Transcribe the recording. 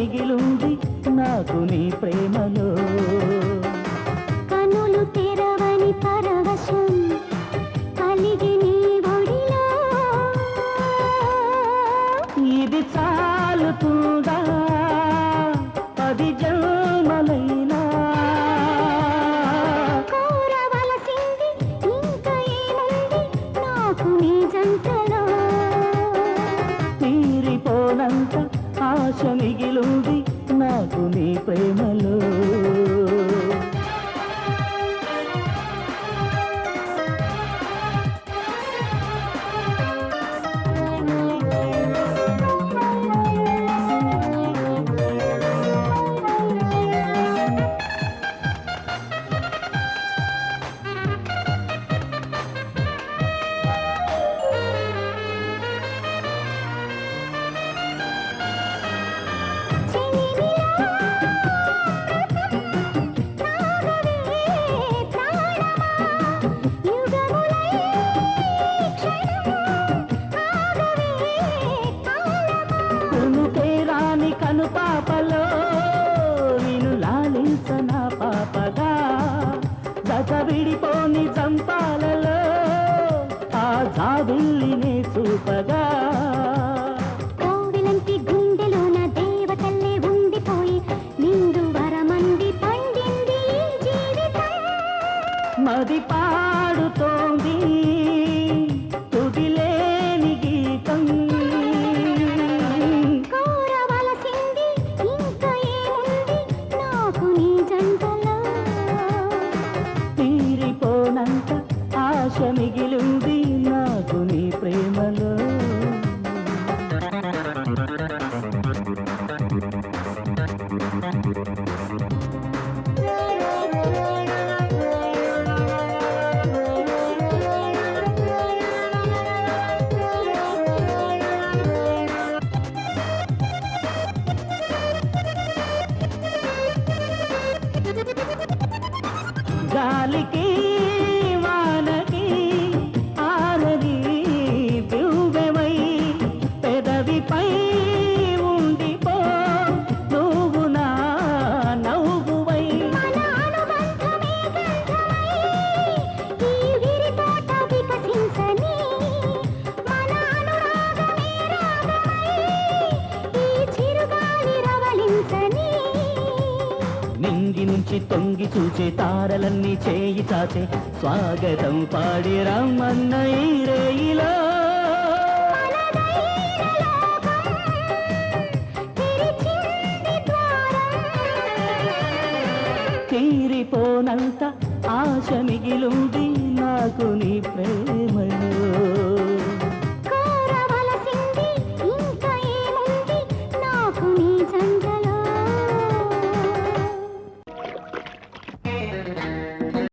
మిగిలుంది నాకు నీ ప్రేమలో. కనులు తెరవని పరవశం కలిగి నీ ఒడిలో. ఇది చాలుతుందా? పది జన్మలైనా? కోరవలసింది ఇంకా ఏముంది నాకు నీ జంటలో? తీరిపోనంత ఆశ మిగిలుంది నాకు నీ ప్రేమలో విడిపోని చంపాలలో ఆ జాబిల్లినే చూపగా గాలికి నుంచి తొంగి చూచే తారలన్నీ చేయి చాచే. స్వాగతం పాడి రమ్మన్న ఈ రేయిలో. తీరిపోనంత ఆశ మిగిలుంది నాకు నీ ప్రేమలో